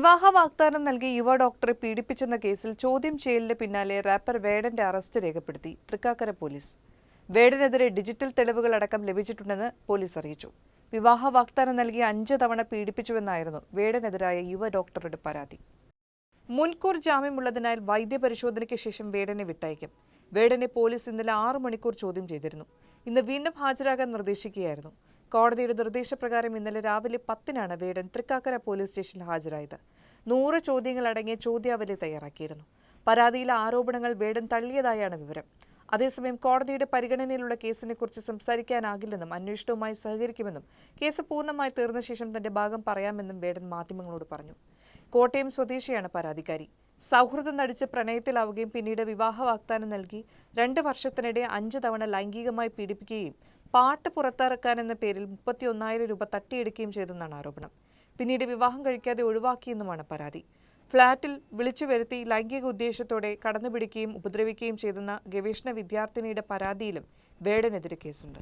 വിവാഹ വാഗ്ദാനം നൽകി യുവ ഡോക്ടറെ പീഡിപ്പിച്ചെന്ന കേസിൽ ചോദ്യം ചെയ്യലിന് പിന്നാലെ റാപ്പർ വേടന്റെ അറസ്റ്റ് രേഖപ്പെടുത്തി. തൃക്കാക്കര പോലീസ്. വേടനെതിരെ ഡിജിറ്റൽ തെളിവുകൾ അടക്കം ലഭിച്ചിട്ടുണ്ടെന്ന് പോലീസ് അറിയിച്ചു. വിവാഹ വാഗ്ദാനം നൽകി അഞ്ച് തവണ പീഡിപ്പിച്ചുവെന്നായിരുന്നു വേടനെതിരായ യുവ ഡോക്ടറുടെ പരാതി. മുൻകൂർ ജാമ്യമുള്ളതിനാൽ വൈദ്യപരിശോധനയ്ക്ക് ശേഷം വേടനെ വിട്ടയക്കും. വേടനെ പോലീസ് ഇന്നലെ ആറ് മണിക്കൂർ ചോദ്യം ചെയ്തിരുന്നു. ഇന്ന് വീണ്ടും ഹാജരാകാൻ നിർദ്ദേശിക്കുകയായിരുന്നു. കോടതിയുടെ നിർദ്ദേശപ്രകാരം ഇന്നലെ രാവിലെ പത്തിനാണ് വേടൻ തൃക്കാക്കര പോലീസ് സ്റ്റേഷനിൽ ഹാജരായത്. നൂറ് ചോദ്യങ്ങൾ അടങ്ങിയ ചോദ്യാവലി തയ്യാറാക്കിയിരുന്നു. പരാതിയിലെ ആരോപണങ്ങൾ വേടൻ തള്ളിയതായാണ് വിവരം. അതേസമയം കോടതിയുടെ പരിഗണനയിലുള്ള കേസിനെക്കുറിച്ച് സംസാരിക്കാനാകില്ലെന്നും അന്വേഷണവുമായി സഹകരിക്കുമെന്നും കേസ് പൂർണമായി തീർന്ന ശേഷം തന്റെ ഭാഗം പറയാമെന്നും വേടൻ മാധ്യമങ്ങളോട് പറഞ്ഞു. കോട്ടയം സ്വദേശിയാണ് പരാതിക്കാരി. സൗഹൃദം നടിച്ച് പ്രണയത്തിലാവുകയും പിന്നീട് വിവാഹ വാഗ്ദാനം നൽകി രണ്ട് വർഷത്തിനിടെ അഞ്ച് തവണ ലൈംഗികമായി പീഡിപ്പിക്കുകയും പാട്ട് പുറത്തിറക്കാനെന്ന പേരിൽ മുപ്പത്തി ഒന്നായിരം രൂപ തട്ടിയെടുക്കുകയും ചെയ്തെന്നാണ് ആരോപണം. പിന്നീട് വിവാഹം കഴിക്കാതെ ഒഴിവാക്കിയെന്നുമാണ് പരാതി. ഫ്ളാറ്റിൽ വിളിച്ചു വരുത്തി ലൈംഗിക ഉദ്ദേശത്തോടെ കടന്നുപിടിക്കുകയും ഉപദ്രവിക്കുകയും ചെയ്തെന്ന ഗവേഷണ വിദ്യാർത്ഥിനിയുടെ പരാതിയിലും വേടനെതിരെ കേസുണ്ട്.